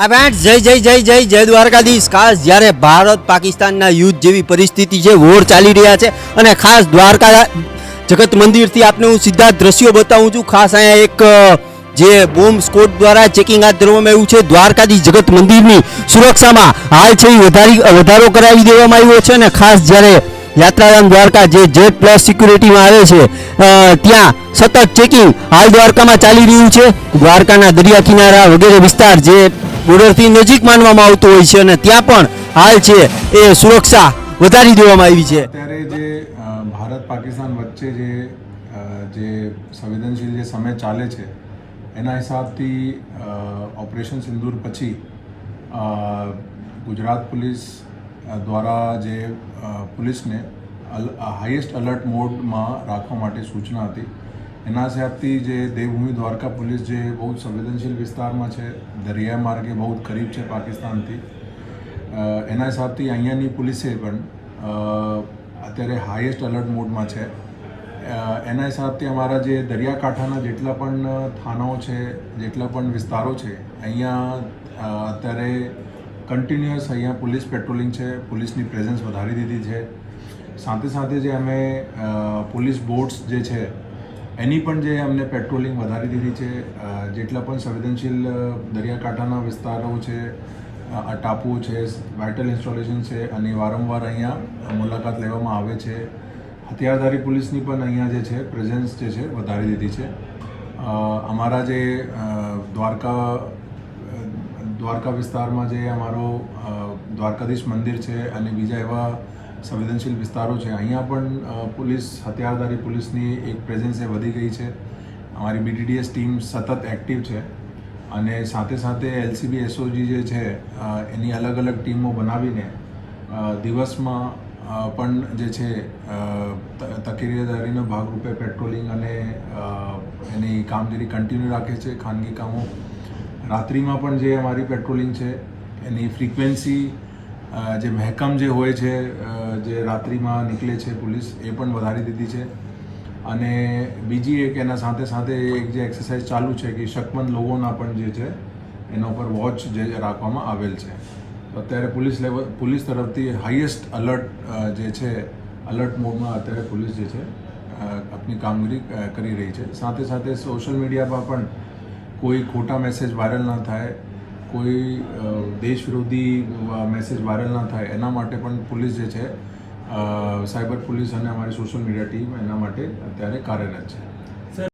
આ બેટ જય જય જય જય જય દ્વારકાધીશ. ખાસ જ્યારે ભારત પાકિસ્તાનના યુદ્ધ જેવી પરિસ્થિતિ છે વોર ચાલી રહ્યા છે અને ખાસ દ્વારકા જગત મંદિરથી આપને હું સીધા દ્રશ્યો બતાવું છું. ખાસ અહીંયા એક જે બોમ્બ સ્કોટ દ્વારા ચેકિંગ હાથ ધરવામાં આવ્યું છે. દ્વારકાધીશ જગત મંદિરની સુરક્ષામાં હાલ છે વધારી, વધારો કરાવી દેવામાં આવ્યો છે અને ખાસ જ્યારે યાત્રાધામ દ્વારકા જે જેટ પ્લસ સિક્યુરિટીમાં આવે છે ત્યાં સતત ચેકિંગ હાલ દ્વારકામાં ચાલી રહ્યું છે. દ્વારકાના દરિયા કિનારા વગેરે વિસ્તાર જે બોર્ડરથી નજીક માનવામાં આવતો હોય છે અને ત્યાં પણ હાલ છે એ સુરક્ષા વધારી દેવામાં આવી છે. અત્યારે જે ભારત પાકિસ્તાન વચ્ચે જે જે સંવેદનશીલ જે સમય ચાલે છે, એના હિસાબથી ઓપરેશન સિંદૂર પછી ગુજરાત પોલીસ દ્વારા જે પોલીસને હાઈએસ્ટ અલર્ટ મોડમાં રાખવા માટે સૂચના હતી. એના હિસાબથી જે દેવભૂમિ દ્વારકા પોલીસ જે બહુ સંવેદનશીલ વિસ્તારમાં છે, દરિયા માર્ગે બહુ જ કરીબ છે પાકિસ્તાનથી. એના હિસાબથી અહીંયાની પોલીસે પણ અત્યારે હાઈએસ્ટ અલર્ટ મોડમાં છે. એના હિસાબથી અમારા જે દરિયાકાંઠાના જેટલા પણ થાનાઓ છે, જેટલા પણ વિસ્તારો છે, અહીંયા અત્યારે કન્ટિન્યુઅસ અહીંયા પોલીસ પેટ્રોલિંગ છે, પોલીસની પ્રેઝન્સ વધારી દીધી છે. સાથે સાથે જે અમે પોલીસ બોટ્સ જે છે એની પણ જે અમને પેટ્રોલિંગ વધારી દીધી છે જેટલા પણ સંવેદનશીલ દરિયાકાંઠાના વિસ્તારો છે ટાપુ છે વાઇટલ ઇન્સ્ટોલેશન છે, અને વારંવાર અહીંયા મુલાકાત લેવામાં આવે છે. હથિયારધારી પોલીસની પણ અહીંયા જે છે પ્રેઝન્સ જે છે, વધારી દીધી છે. અમારા જે દ્વારકા દ્વારકા વિસ્તારમાં જે અમારો દ્વારકાધીશ મંદિર છે, અને બીજા એવા સંવેદનશીલ વિસ્તારો છે. અહીંયા પણ પોલીસ, હથિયારધારી પોલીસની એક પ્રેઝન્સ એ વધી ગઈ છે. અમારી બીટીડીએસ ટીમ સતત એક્ટિવ છે અને સાથે સાથે એલસીબી એસઓજી જે છે એની અલગ અલગ ટીમો બનાવીને દિવસમાં પણ જે છે તકેદારીના ભાગરૂપે પેટ્રોલિંગ અને એની કામગીરી કન્ટિન્યુ રાખે છે ખાનગી કામો. રાત્રિમાં પણ જે અમારી પેટ્રોલિંગ છે, એની ફ્રિકવન્સી જે મહેકમ જે હોય છે જે રાત્રિમાં નીકળે છે પોલીસ, એ પણ વધારી દીધી છે. અને બીજી એક એના સાથે સાથે એક જે એક્સરસાઇઝ ચાલુ છે કે શકમંદ લોકોના પણ જે છે, એના ઉપર વોચ જે રાખવામાં આવેલ છે. અત્યારે પોલીસ લેવલ, પોલીસ તરફથી હાઈએસ્ટ અલર્ટ જે છે અલર્ટ મોડમાં અત્યારે પોલીસ જે છે આપની કામગીરી કરી રહી છે. સાથે સાથે સોશિયલ મીડિયામાં પણ કોઈ ખોટા મેસેજ વાયરલ ના થાય. કોઈ દેશ વિરોધી મેસેજ વાયરલ ના થાય, એના માટે પણ પોલીસ જે છે સાયબર પોલીસ અને અમારી સોશિયલ મીડિયા ટીમ એના માટે અત્યારે કાર્યરત છે.